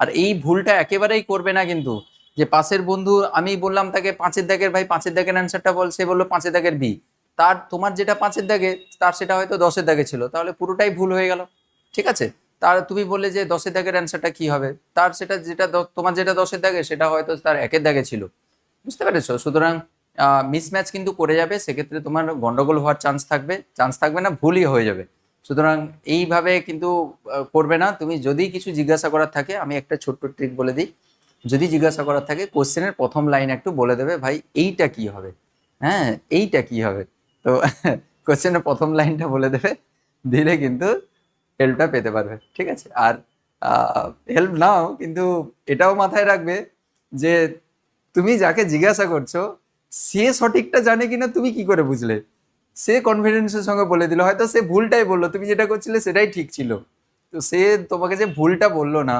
আর এই ভুলটা একেবারেই করবে না কিন্তু। যে পাশের বন্ধু, আমি বললাম তাকে, পাঁচের দাগের ভাই, পাঁচের দাগের অ্যান্সারটা বল। সে বলল, পাঁচের দাগের বি তার, তোমার যেটা পাঁচের দাগে, তার সেটা হয়তো দশের দাগে ছিল। তাহলে পুরোটাই ভুল হয়ে গেল। ঠিক আছে? তার, তুমি বললে যে দশের দাগের অ্যান্সারটা কি হবে? তার সেটা যেটা তোমার যেটা দশের দাগে, সেটা হয়তো তার একের দাগে ছিল। বুঝতে পেরেছ? সুতরাং মিসম্যাচ কিন্তু করে যাবে। সেক্ষেত্রে তোমার গন্ডগোল হওয়ার চান্স থাকবে। চান্স থাকবে না, ভুলই হয়ে যাবে। সুতরাং এইভাবে কিন্তু করবে না। তুমি যদি কিছু জিজ্ঞাসা করার থাকে, আমি একটা ছোট্ট ট্রিক বলে দিই। যদি জিজ্ঞাসা করার থাকে কোশ্চেনের প্রথম লাইন একটু বলে দেবে, ভাই, এইটা কি হবে? হ্যাঁ এইটা কি হবে? তো কোশ্চেনের প্রথম লাইনটা বলে দেবে, দিলে কিন্তু হেল্পটা পেতে পারবে, ঠিক আছে? আর হেল্প নাও, কিন্তু এটাও মাথায় রাখবে যে তুমি যাকে জিজ্ঞাসা করছ, সে সঠিকটা জানে কিনা, তুমি কি করে বুঝলে? সে কনফিডেন্সের সঙ্গে বলে দিল, হয়তো সে ভুলটাই বলল, তুমি যেটা করছিলে সেটাই ঠিক ছিল। তো সে তোমাকে যে ভুলটা বলল না